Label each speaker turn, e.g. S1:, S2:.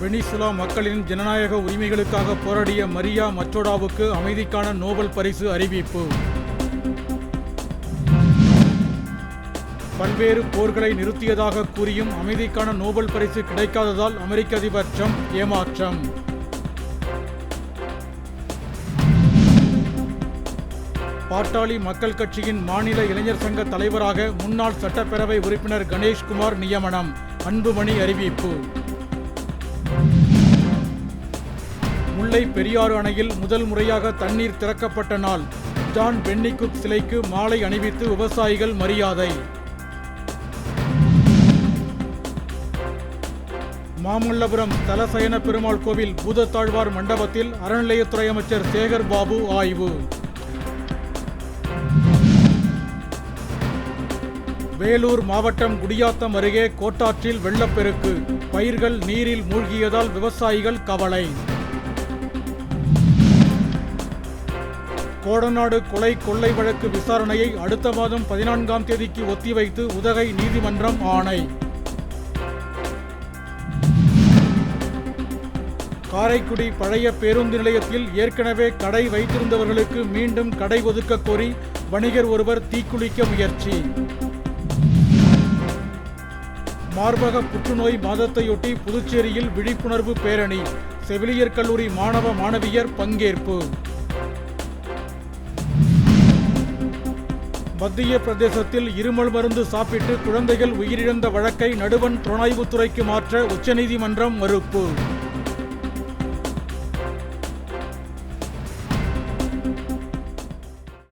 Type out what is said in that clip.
S1: Venezuela மக்களின் ஜனநாயக உரிமைகளுக்காக போராடிய மரியா மச்சோடாவுக்கு அமைதிக்கான நோபல் பரிசு அறிவிப்பு. பல்வேறு போர்களை நிறுத்தியதாக கூறியும் அமைதிக்கான நோபல் பரிசு கிடைக்காததால் அமெரிக்க அதிபர் ட்ரம்ப் ஏமாற்றம். பாட்டாளி மக்கள் கட்சியின் மாநில இளைஞர் சங்க தலைவராக முன்னாள் சட்டப்பேரவை உறுப்பினர் கணேஷ்குமார் நியமனம். அன்புமணி அறிவிப்பு. முல்லை பெரியாறு அணையில் முதல் முறையாக தண்ணீர் திறக்கப்பட்ட நாள். ஜான் பென்னிகுக் சிலைக்கு மாலை அணிவித்து விவசாயிகள் மரியாதை. மாமல்லபுரம் தலசயன பெருமாள் கோவில் பூதத்தாழ்வார் மண்டபத்தில் அறநிலையத்துறை அமைச்சர் சேகர் பாபு ஆய்வு. வேலூர் மாவட்டம் குடியாத்தம் அருகே கோட்டாற்றில் வெள்ளப்பெருக்கு. பயிர்கள் நீரில் மூழ்கியதால் விவசாயிகள் கவலை. கோடநாடு கொலை கொள்ளை வழக்கு விசாரணையை அடுத்த மாதம் பதினான்காம் தேதிக்கு ஒத்திவைத்து உதகை நீதிமன்றம் ஆணை. காரைக்குடி பழைய பேருந்து நிலையத்தில் ஏற்கனவே கடை வைத்திருந்தவர்களுக்கு மீண்டும் கடை ஒதுக்க கோரி வணிகர் ஒருவர் தீக்குளிக்க முயற்சி. மார்பக புற்றுநோய் மாதத்தையொட்டி புதுச்சேரியில் விழிப்புணர்வு பேரணி. செவிலியர் கல்லூரி மாணவ மாணவியர் பங்கேற்பு. மத்திய பிரதேசத்தில் இருமல் மருந்து சாப்பிட்டு குழந்தைகள் உயிரிழந்த வழக்கை நடுவண் புலனாய்வுத்துறைக்கு மாற்ற உச்சநீதிமன்றம் மறுப்பு.